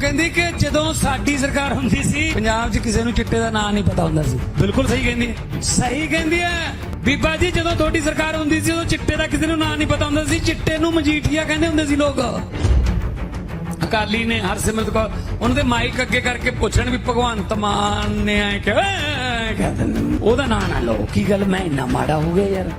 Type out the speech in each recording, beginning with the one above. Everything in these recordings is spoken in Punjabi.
ਕਹਿੰਦੀ ਕਿ ਜਦੋਂ ਸਾਡੀ ਸਰਕਾਰ ਹੁੰਦੀ ਸੀ ਪੰਜਾਬ 'ਚ ਕਿਸੇ ਨੂੰ ਚਿੱਟੇ ਦਾ ਨਾਂ ਨਹੀਂ ਪਤਾ ਹੁੰਦਾ ਸੀ। ਬਿਲਕੁਲ ਸਹੀ ਕਹਿੰਦੀ ਹੈ। ਸਹੀ ਕਹਿੰਦੀ ਹੈ। ਬੀਬਾ ਜੀ ਜਦੋਂ ਤੁਹਾਡੀ ਸਰਕਾਰ ਹੁੰਦੀ ਸੀ ਉਦੋਂ ਚਿੱਟੇ ਦਾ ਕਿਸੇ ਨੂੰ ਨਾਂ ਨਹੀਂ ਪਤਾ ਹੁੰਦਾ ਸੀ। ਚਿੱਟੇ ਨੂੰ ਮਜੀਠੀਆ ਕਹਿੰਦੇ ਹੁੰਦੇ ਸੀ ਲੋਕ। ਅਕਾਲੀ ਨੇ ਹਰਸਿਮਰਤ ਕੌਰ ਉਹਨਾਂ ਦੇ ਮਾਈਕ ਅੱਗੇ ਕਰਕੇ ਪੁੱਛਣ ਵੀ ਭਗਵੰਤ ਮਾਨ ਨੇ ਕਿ "ਐ" ਦਿੰਦੇ ਉਹਦਾ ਨਾਂ ਨਾ ਲਓ। ਕੀ ਗੱਲ ਮੈਂ ਇੰਨਾ ਮਾੜਾ ਹੋ ਗਿਆ ਯਾਰ?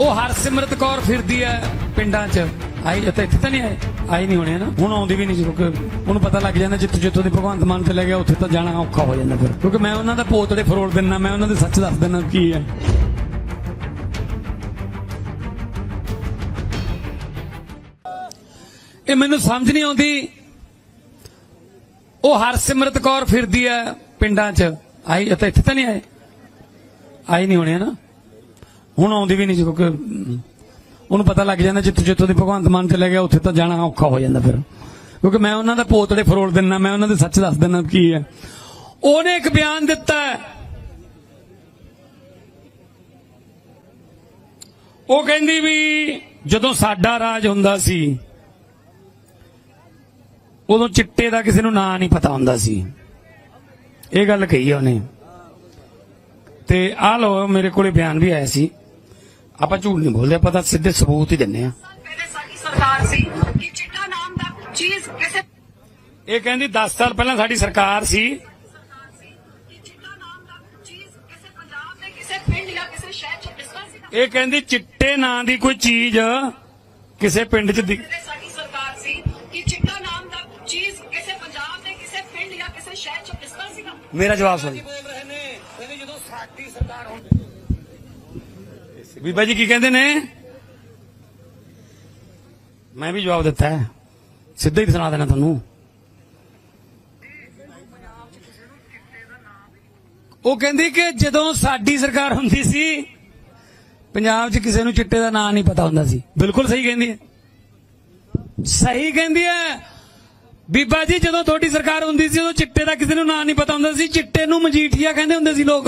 ਉਹ ਹਰਸਿਮਰਤ ਕੌਰ ਫਿਰਦੀ ਐ ਪਿੰਡਾਂ 'ਚ। ਆਈ ਇੱਥੇ ਇੱਥੇ ਤਾਂ ਨਹੀਂ ਆਏ। ਆਈ ਨਹੀਂ ਹੋਣੇ ਨਾ ਹੁਣ ਆਉਂਦੀ ਵੀ ਨਹੀਂ ਕਿਉਂਕਿ ਉਹਨੂੰ ਪਤਾ ਲੱਗ ਜਾਂਦਾ ਜਿੱਥੇ ਜਿੱਥੋਂ ਦੀ ਭਗਵੰਤ ਮਾਨ ਤੇ ਲੈ ਗਿਆ, ਉੱਥੇ ਤਾਂ ਜਾਣਾ ਔਖਾ ਹੋ ਜਾਂਦਾ ਫਿਰ। ਕਿਉਂਕਿ ਮੈਂ ਉਹਨਾਂ ਦਾ ਪੋਤੜੇ ਫਰੋੜ ਦਿੰਨਾ, ਮੈਂ ਉਹਨਾਂ ਦੇ ਸੱਚ ਦੱਸ ਦਿੰਨਾ ਕੀ ਹੈ। ਇਹ ਮੈਨੂੰ ਸਮਝ ਨਹੀਂ ਆਉਂਦੀ। ਉਹ ਹਰਸਿਮਰਤ ਕੌਰ ਫਿਰਦੀ ਹੈ ਪਿੰਡਾਂ 'ਚ। ਆਈ ਇੱਥੇ ਇੱਥੇ ਤਾਂ ਨਹੀਂ ਆਏ। ਆਈ ਨਹੀਂ ਹੋਣੇ ਨਾ ਹੁਣ ਆਉਂਦੀ ਵੀ ਨਹੀਂ ਸੀ ਕਿਉਂਕਿ ਉਹਨੂੰ ਪਤਾ ਲੱਗ ਜਾਂਦਾ ਜਿੱਥੋਂ ਜਿੱਥੋਂ ਦੀ ਭਗਵੰਤ ਮਾਨ ਚਲੇ ਗਿਆ, ਉੱਥੇ ਤਾਂ ਜਾਣਾ ਔਖਾ ਹੋ ਜਾਂਦਾ ਫਿਰ। ਕਿਉਂਕਿ ਮੈਂ ਉਹਨਾਂ ਦਾ ਪੋਤੜੇ ਫਰੋੜ ਦਿੰਨਾ, ਮੈਂ ਉਹਨਾਂ ਦੇ ਸੱਚ ਦੱਸ ਦਿੰਨਾ ਕੀ ਹੈ। ਉਹਨੇ ਇੱਕ ਬਿਆਨ ਦਿੱਤਾ ਉਹ ਕਹਿੰਦੀ ਵੀ ਜਦੋਂ ਸਾਡਾ ਰਾਜ ਹੁੰਦਾ ਸੀ, ਉਦੋਂ ਚਿੱਟੇ ਦਾ ਕਿਸੇ ਨੂੰ ਨਾਂ ਨਹੀਂ ਪਤਾ ਹੁੰਦਾ ਸੀ। ਇਹ ਗੱਲ ਕਹੀ ਆ ਉਹਨੇ। ਤੇ ਆ ਲੋ ਮੇਰੇ ਕੋਲੇ ਬਿਆਨ ਵੀ ਆਇਆ ਸੀ। ਆਪਾਂ ਝੂਠ ਨਹੀਂ ਬੋਲਦੇ ਆਪਾਂ ਤਾਂ ਸਿੱਧੇ ਸਬੂਤ ਹੀ ਦਿੰਨੇ ਆ ਪਹਿਲੇ ਸਾਡੀ ਸਰਕਾਰ ਸੀ ਕਿ ਚਿੱਟਾ ਨਾਮ ਦਾ ਚੀਜ਼ ਕਿਸੇ ਇਹ ਕਹਿੰਦੀ 10 ਸਾਲ ਪਹਿਲਾਂ ਸਾਡੀ ਸਰਕਾਰ ਸੀ। ਇਹ ਕਹਿੰਦੀ ਚਿੱਟੇ ਨਾਂ ਦੀ ਕੋਈ ਚੀਜ਼ ਕਿਸੇ ਪਿੰਡ 'ਚ ਦਿਖ- ਪਹਿਲੇ ਸਾਡੀ ਸਰਕਾਰ ਸੀ ਕਿ ਚਿੱਟਾ ਨਾਮ ਦਾ ਚੀਜ਼ ਕਿਸੇ ਪੰਜਾਬ ਦੇ ਕਿਸੇ ਪਿੰਡ ਜਾਂ ਕਿਸੇ ਸ਼ਹਿਰ ਚ ਦਿਸਦਾ ਸੀਗਾ। ਮੇਰਾ ਜਵਾਬ ਸੁਣ ਬੀਬਾ ਜੀ ਕੀ ਕਹਿੰਦੇ ਨੇ? ਮੈਂ ਵੀ ਜਵਾਬ ਦਿੱਤਾ ਹੈ। ਸਿੱਧਾ ਹੀ ਸੁਣਾ ਦੇਣਾ ਤੁਹਾਨੂੰ। ਉਹ ਕਹਿੰਦੀ ਕਿ ਜਦੋਂ ਸਾਡੀ ਸਰਕਾਰ ਹੁੰਦੀ ਸੀ, ਪੰਜਾਬ 'ਚ ਕਿਸੇ ਨੂੰ ਚਿੱਟੇ ਦਾ ਨਾਂ ਨਹੀਂ ਪਤਾ ਹੁੰਦਾ ਸੀ। ਬਿਲਕੁਲ ਸਹੀ ਕਹਿੰਦੀ ਹੈ। ਸਹੀ ਕਹਿੰਦੀ ਹੈ। ਬੀਬਾ ਜੀ, ਜਦੋਂ ਤੁਹਾਡੀ ਸਰਕਾਰ ਹੁੰਦੀ ਸੀ, ਉਦੋਂ ਚਿੱਟੇ ਦਾ ਕਿਸੇ ਨੂੰ ਨਾਂ ਨਹੀਂ ਪਤਾ ਹੁੰਦਾ ਸੀ। ਚਿੱਟੇ ਨੂੰ ਮਜੀਠੀਆ ਕਹਿੰਦੇ ਹੁੰਦੇ ਸੀ ਲੋਕ।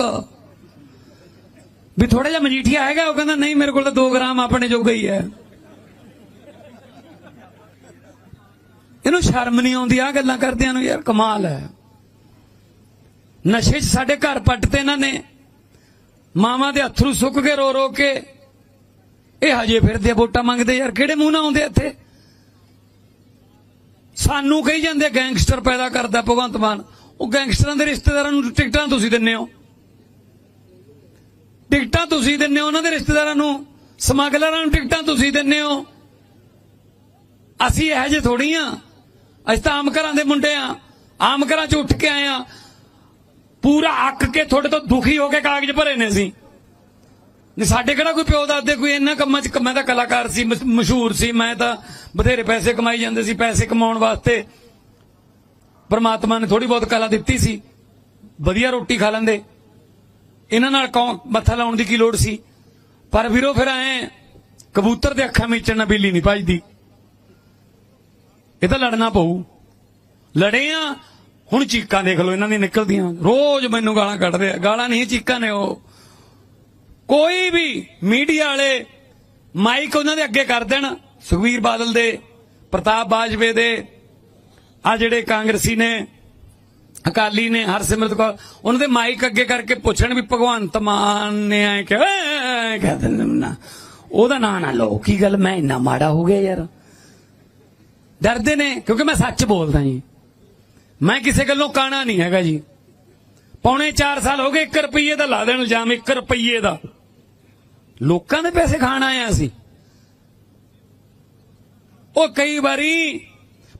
ਵੀ ਥੋੜਾ ਜਿਹਾ ਮਜੀਠੀਆ ਹੈਗਾ ਉਹ ਕਹਿੰਦਾ ਨਹੀਂ ਮੇਰੇ ਕੋਲ ਤਾਂ 2 ਗ੍ਰਾਮ ਆਪਣੇ ਜੋਗਾ ਹੀ ਹੈ। ਇਹਨੂੰ ਸ਼ਰਮ ਨਹੀਂ ਆਉਂਦੀ ਆ ਗੱਲਾਂ ਕਰਦਿਆਂ ਨੂੰ ਯਾਰ ਕਮਾਲ ਹੈ। ਨਸ਼ੇ 'ਚ ਸਾਡੇ ਘਰ ਪੱਟਤੇ ਇਹਨਾਂ ਨੇ। ਮਾਵਾਂ ਦੇ ਅਥਰੂ ਸੁੱਕ ਕੇ ਰੋ ਰੋ ਕੇ। ਇਹ ਹਜੇ ਫਿਰਦੇ ਆ, ਵੋਟਾਂ ਮੰਗਦੇ ਯਾਰ ਕਿਹੜੇ ਮੂੰਹ ਨਾਲ ਆਉਂਦੇ ਇੱਥੇ? ਸਾਨੂੰ ਕਹੀ ਜਾਂਦੇ ਗੈਂਗਸਟਰ ਪੈਦਾ ਕਰਦਾ ਭਗਵੰਤ ਮਾਨ। ਉਹ ਗੈਂਗਸਟਰਾਂ ਦੇ ਰਿਸ਼ਤੇਦਾਰਾਂ ਨੂੰ ਟਿਕਟਾਂ ਤੁਸੀਂ ਦਿੰਨੇ ਹੋ। ਟਿਕਟਾਂ ਤੁਸੀਂ ਦਿੰਨੇ ਹੋ, ਉਹਨਾਂ ਦੇ ਰਿਸ਼ਤੇਦਾਰਾਂ ਨੂੰ, ਸਮਗਲਰਾਂ ਨੂੰ ਟਿਕਟਾਂ ਤੁਸੀਂ ਦਿੰਨੇ ਹੋ। ਅਸੀਂ ਇਹ ਜੇ ਥੋੜੀ ਆ ਅਸੀਂ ਤਾਂ ਆਮ ਘਰਾਂ ਦੇ ਮੁੰਡੇ ਆ ਆਮ ਘਰਾਂ ਚ ਉੱਠ ਕੇ ਆਏ ਆ ਪੂਰਾ ਅੱਕ ਕੇ ਤੁਹਾਡੇ ਤੋਂ ਦੁਖੀ ਹੋ ਕੇ ਕਾਗਜ਼ ਭਰੇ ਨੇ ਅਸੀਂ। ਨਹੀਂ ਸਾਡੇ ਕਿਹੜਾ ਕੋਈ ਪਿਓ ਦਾਦੇ, ਕੋਈ ਇੰਨਾ ਕੰਮਾਂ 'ਚ, ਮੈਂ ਤਾਂ ਕਲਾਕਾਰ ਸੀ ਮਸ਼ਹੂਰ ਸੀ। ਮੈਂ ਤਾਂ ਬਥੇਰੇ ਪੈਸੇ ਕਮਾਈ ਜਾਂਦੇ ਸੀ, ਪੈਸੇ ਕਮਾਉਣ ਵਾਸਤੇ। ਪਰਮਾਤਮਾ ਨੇ ਥੋੜੀ ਬਹੁਤ ਕਲਾ ਦਿੱਤੀ ਸੀ। ਵਧੀਆ ਰੋਟੀ ਖਾ ਲੈਂਦੇ। ਇਹਨਾਂ ਨਾਲ ਕੌਣ ਮੱਥਾ ਲਾਉਣ ਦੀ ਕੀ ਲੋੜ ਸੀ? ਪਰ ਵੀਰੋ ਫਿਰ ਐ, ਕਬੂਤਰ ਦੇ ਅੱਖਾਂ ਮੀਚਣ ਨਬੀਲੀ ਨਹੀਂ ਭਜਦੀ। ਇਹ ਤਾਂ ਲੜਨਾ ਪਊ। ਲੜੇ ਆ ਹੁਣ ਚੀਕਾਂ ਦੇਖ ਲਓ, ਇਹਨਾਂ ਦੀਆਂ ਨਿਕਲਦੀਆਂ। ਰੋਜ਼ ਮੈਨੂੰ ਗਾਲਾਂ ਕੱਢਦੇ ਆ। ਗਾਲਾਂ ਨਹੀਂ, ਚੀਕਾਂ ਨੇ ਉਹ। ਕੋਈ ਵੀ ਮੀਡੀਆ ਵਾਲੇ ਮਾਈਕ ਉਹਨਾਂ ਦੇ ਅੱਗੇ ਕਰ ਦੇਣ। ਸੁਖਵੀਰ ਬਾਦਲ ਦੇ, ਪ੍ਰਤਾਪ ਬਾਜਵੇ ਦੇ। ਆ ਜਿਹੜੇ ਕਾਂਗਰਸੀ ਨੇ ਅਕਾਲੀ ਨੇ ਹਰਸਿਮਰਤ ਕੌਰ, ਉਹਨਾਂ ਦੇ ਮਾਈਕ ਅੱਗੇ ਕਰਕੇ ਪੁੱਛਣ ਵੀ ਭਗਵੰਤ ਮਾਨ ਨੇ ਆਏ ਕਿ "ਐ" ਨਾ ਉਹਦਾ ਨਾਂ ਨਾ ਲਓ, ਕੀ ਗੱਲ, ਮੈਂ ਇੰਨਾ ਮਾੜਾ ਹੋ ਗਿਆ ਯਾਰ। ਡਰਦੇ ਨੇ, ਕਿਉਂਕਿ ਮੈਂ ਸੱਚ ਬੋਲਦਾ ਜੀ। ਮੈਂ ਕਿਸੇ ਗੱਲੋਂ ਕਾਣਾ ਨਹੀਂ ਹੈਗਾ ਜੀ। ਪੌਣੇ 4 ਸਾਲ ਹੋ ਗਏ 1 ਰੁਪਏ ਦਾ ਲਾ ਦੇਣ ਇਲਜ਼ਾਮ 1 ਰੁਪਏ ਦਾ। ਲੋਕਾਂ ਦੇ ਪੈਸੇ ਖਾਣ ਆਏ ਆ ਅਸੀਂ। ਉਹ ਕਈ ਵਾਰੀ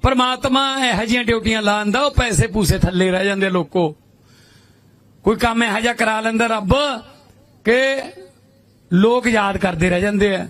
ਪਰਮਾਤਮਾ ਇਹੋ ਜਿਹੀਆਂ ਡਿਊਟੀਆਂ ਲਾਉਂਦਾ ਉਹ ਪੈਸੇ ਪੂਸੇ ਥੱਲੇ ਰਹਿ ਜਾਂਦੇ ਲੋਕੋ। ਕੋਈ ਕੰਮ ਇਹੋ ਜਿਹਾ ਕਰਾ ਲੈਂਦਾ ਰੱਬ, ਕਿ ਲੋਕ ਯਾਦ ਕਰਦੇ ਰਹਿ ਜਾਂਦੇ ਆ।